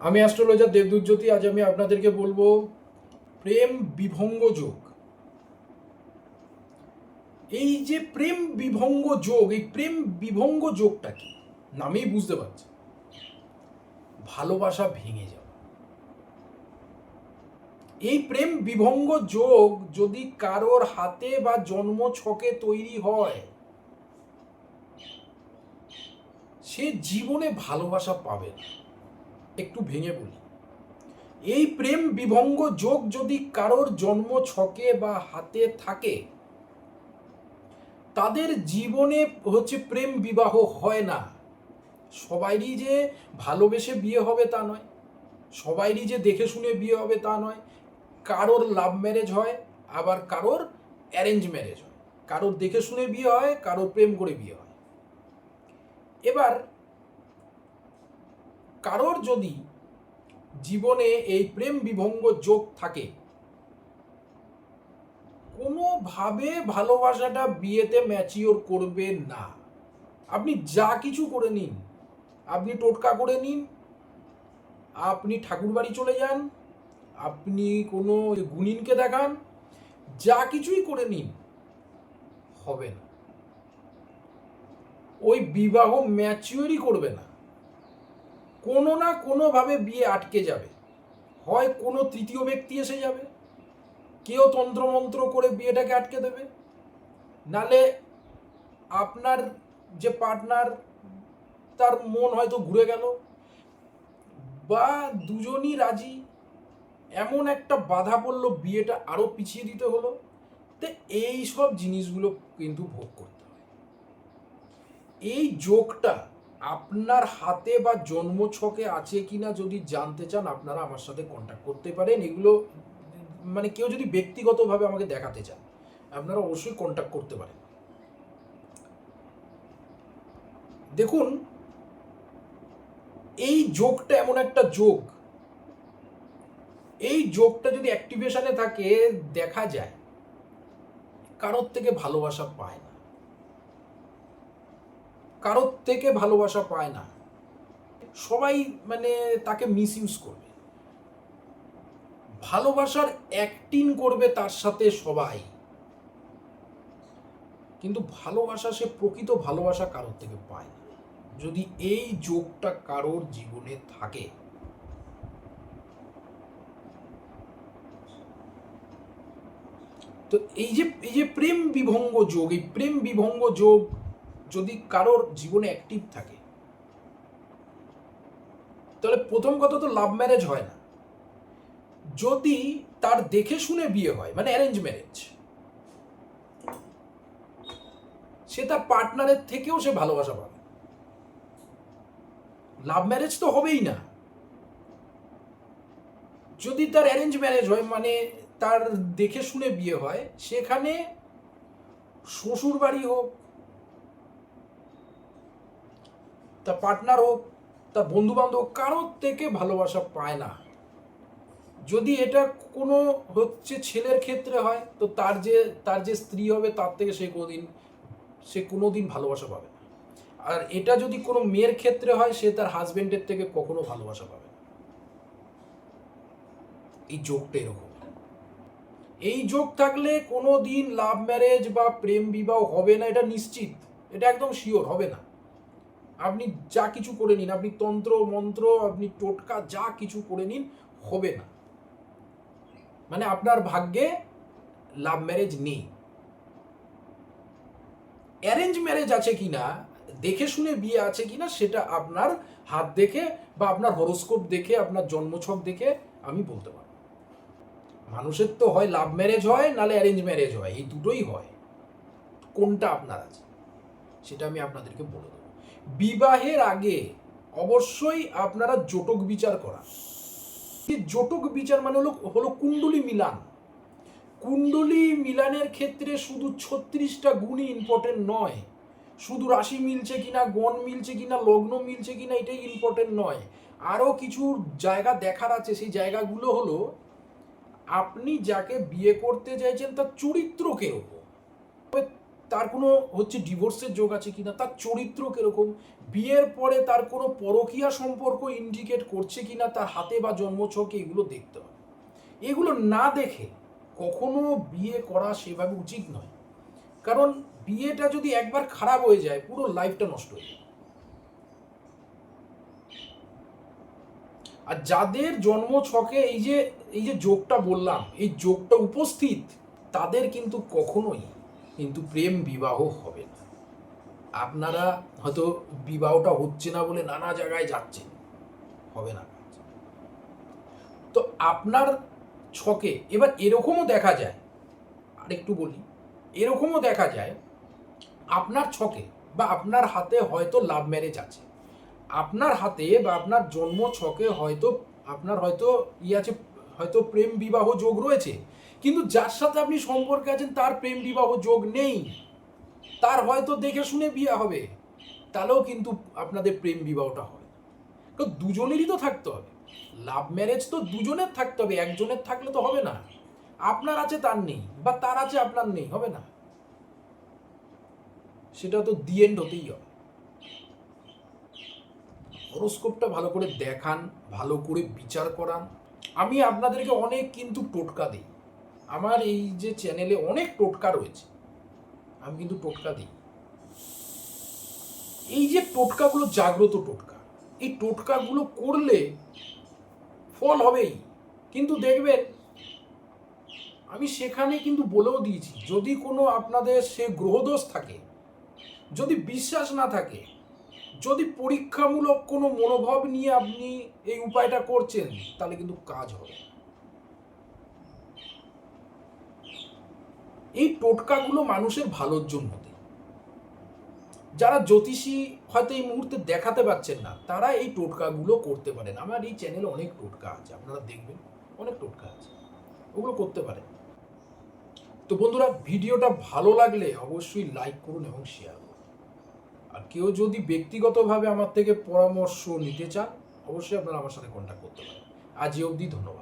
আমি অ্যাস্ট্রোলজার দেবদূত জ্যোতি আজ আমি আপনাদেরকে বলব প্রেম বিভঙ্গ যোগ। এই যে প্রেম বিভঙ্গ যোগ, এই প্রেম বিভঙ্গ যোগটা কি? নামেই বুঝতে পারছি ভালোবাসা ভেঙে যাওয়া। এই প্রেম বিভঙ্গ যোগ যদি কারোর হাতে বা জন্ম ছকে তৈরি হয়, সে জীবনে ভালোবাসা পাবে না। একটু ভেঙে বলি এই প্রেম বিভঙ্গ যোগ যদি কারোর জন্ম ছকে বা হাতে থাকে, তাদের জীবনে হচ্ছে প্রেম বিবাহ হয় না। সবাইরই যে ভালোবেসে বিয়ে হবে তা নয়, সবাইরই যে দেখে শুনে বিয়ে হবে তা নয়, কারোর লাভ ম্যারেজ হয়, আবার কারোর অ্যারেঞ্জ ম্যারেজ হয়। কারোর দেখে শুনে বিয়ে হয়, কারোর প্রেম করে বিয়ে হয়। এবার কারোর যদি জীবনে এই প্রেম বিভঙ্গ যোগ থাকে, কোনোভাবে ভালোবাসাটা বিয়েতে ম্যাচিওর করবে না। আপনি যা কিছু করে নিন, আপনি টোটকা করে নিন, আপনি ঠাকুর বাড়ি চলে যান, আপনি কোনো গুণিনকে দেখান, যা কিছুই করে নিন, হবে না। ওই বিবাহ ম্যাচিওরই করবে না। কোনো না কোনোভাবে বিয়ে আটকে যাবে। হয় কোনো তৃতীয় ব্যক্তি এসে যাবে, কেউ তন্ত্রমন্ত্র করে বিয়েটাকে আটকে দেবে, নালে আপনার যে পার্টনার, তার মন হয়তো ঘুরে গেল, বা দুজনই রাজি, এমন একটা বাধা পড়ল বিয়েটা আরও পিছিয়ে দিতে হলো, তো এই সব জিনিসগুলো কিন্তু ভোগ করতে হয়। এই যোগটা আপনার হাতে বা জন্ম ছকে আছে কিনা যদি জানতে চান, আপনারা আমার সাথে কন্ট্যাক্ট করতে পারেন। এগুলো মানে কেউ যদি ব্যক্তিগতভাবে আমাকে দেখাতে চান, আপনারা অবশ্যই কন্ট্যাক্ট করতে পারেন। দেখুন, এই যোগটা এমন একটা যোগ। এই যোগটা যদি অ্যাক্টিভেশনে থাকে, দেখা যায়, কারোর থেকে ভালোবাসা পায় না। কারোর থেকে ভালোবাসা পায় না। সবাই মানে তাকে মিস ইউজ করবে। ভালোবাসার অ্যাক্টিং করবে তার সাথে সবাই। কিন্তু ভালোবাসা, সে প্রকৃত ভালোবাসা কারোর থেকে পায় না। যদি এই যোগটা কারোর জীবনে থাকে, তো এই যে এই যে প্রেম বিভঙ্গ যোগ, এই প্রেম বিভঙ্গ যোগ যদি কারোর জীবনে অ্যাক্টিভ থাকে, তাহলে প্রথম কথা তো লাভ ম্যারেজ হয় না। যদি তার দেখে শুনে বিয়ে হয় মানে অ্যারেঞ্জ ম্যারেজ সে তার পার্টনারের থেকেও সে ভালোবাসা পাবে। লাভ ম্যারেজ তো হবেই না। যদি তার অ্যারেঞ্জ ম্যারেজ হয় মানে তার দেখে শুনে বিয়ে হয়, সেখানে শ্বশুর বাড়ি হোক তার পার্টনার হোক তার বন্ধু বান্ধব কারোর থেকে ভালোবাসা পায় না। যদি এটা কোনো হচ্ছে ছেলের ক্ষেত্রে হয়, তো তার যে তার যে স্ত্রী হবে, তার থেকে সে কোনোদিন সে কোনোদিন ভালোবাসা পাবে না। আর এটা যদি কোনো মেয়ের ক্ষেত্রে হয়, সে তার হাজবেন্ডের থেকে কখনো ভালোবাসা পাবে না। এই যোগটা এরকম। এই যোগ থাকলে কোনো দিন লাভ ম্যারেজ বা প্রেম বিবাহ হবে না, এটা নিশ্চিত। এটা একদম শিওর হবে না। আপনি যা কিছু করে নিন, আপনি তন্ত্র, মন্ত্র, আপনি টোটকা, যা কিছু করে নিন, হবে না। মানে আপনার ভাগ্যে লাভ ম্যারেজ নেই। অ্যারেঞ্জ ম্যারেজ আছে কিনা দেখে শুনে বিয়ে আছে কি না, সেটা আপনার হাত দেখে বা আপনার হরোস্কোপ দেখে, আপনার জন্মছক দেখে আমি বলতে পারব। মানুষের তো হয় লাভ ম্যারেজ হয় নালে অ্যারেঞ্জ ম্যারেজ হয়, এই দুটোই হয়। কোনটা আপনার আছে, সেটা আমি আপনাদেরকে বলে দেবো। বিবাহের আগে অবশ্যই আপনারা জটক বিচার করা জটক বিচার মানে হলো হলো কুণ্ডলী মিলান। কুণ্ডলী মিলানের ক্ষেত্রে শুধু ছত্রিশটা গুণই ইম্পর্টেন্ট নয়। শুধু রাশি মিলছে কিনা, গণ মিলছে কিনা, লগ্ন মিলছে কিনা, এটাই ইম্পর্টেন্ট নয়। আরও কিছু জায়গা দেখার আছে, সেই জায়গাগুলো হলো, আপনি যাকে বিয়ে করতে চাইছেন তার চরিত্র তবে তার কোনো হচ্ছে ডিভোর্সের যোগ আছে কিনা, তার চরিত্র কীরকম, বিয়ের পরে তার কোনো পরকীয়া সম্পর্ক ইন্ডিকেট করছে কিনা, তার হাতে বা জন্মছকে এগুলো দেখতে হবে। এগুলো না দেখে কখনো বিয়ে করা সেভাবে উচিত নয়। কারণ বিয়েটা যদি একবার খারাপ হয়ে যায়, পুরো লাইফটা নষ্ট হয়ে যায় আর যাদের জন্ম ছকে এই যে এই যে যোগটা বললাম, এই যোগটা উপস্থিত, তাদের কিন্তু কখনোই কিন্তু প্রেম বিবাহ হবে না। আপনারা হয়তো বিবাহটা হচ্ছে না বলে নানা জায়গায় যাচ্ছেন। হবে না। তো আপনার ছকে এবার এরকমও দেখা যায় আর একটু বলি, এরকমও দেখা যায়, আপনার ছকে বা আপনার হাতে হয়তো লাভ ম্যারেজ আছে। আপনার হাতে বা আপনার জন্ম ছকে হয়তো, আপনার হয়তো ই আছে, হয়তো প্রেম বিবাহ যোগ রয়েছে। কিন্তু যার সাথে আপনি সম্পর্কে আছেন, তার প্রেম বিবাহ যোগ নেই। তার হয়তো দেখে শুনে বিয়ে হবে। তাহলেও কিন্তু আপনাদের প্রেম বিবাহটা হবে তো দুজনেরই তো থাকতে হবে। লাভ ম্যারেজ তো দুজনের থাকতে হবে, একজনের থাকলে তো হবে না। আপনার আছে, তার নেই, বা তার আছে, আপনার নেই, হবে না। সেটা তো দি এন্ড হতেই হবে। হরোস্কোপটা ভালো করে দেখান, ভালো করে বিচার করান। আমি আপনাদেরকে অনেক কিন্তু টোটকা দিই। আমার এই যে চ্যানেলে অনেক টোটকা রয়েছে, আমি কিন্তু টোটকা দিই এই যে টোটকাগুলো জাগ্রত টোটকা, এই টোটকাগুলো করলে ফল হবেই। কিন্তু দেখবেন, আমি সেখানে কিন্তু বলেও দিয়েছি, যদি কোনো আপনাদের সে গ্রহদোষ থাকে, যদি বিশ্বাস না থাকে, যদি পরীক্ষামূলক কোনো মনোভাব নিয়ে আপনি এই উপায়টা করছেন, তাহলে কিন্তু কাজ হবে এই টোটকাগুলো মানুষের ভালোর জন্য যারা জ্যোতিষী হয়তো এই মুহূর্তে দেখাতে পারছেন না, তারা এই টোটকাগুলো করতে পারেন। আমার এই চ্যানেলে অনেক টোটকা আছে, আপনারা দেখবেন, অনেক টোটকা আছে। ওগুলো করতে পারেন। তো বন্ধুরা, ভিডিওটা ভালো লাগলে অবশ্যই লাইক করুন এবং শেয়ার করুন। আর কেউ যদি ব্যক্তিগতভাবে আমার থেকে পরামর্শ নিতে চান, অবশ্যই আপনারা আমার সাথে কন্ট্যাক্ট করতে পারেন। আজ অবধি ধন্যবাদ।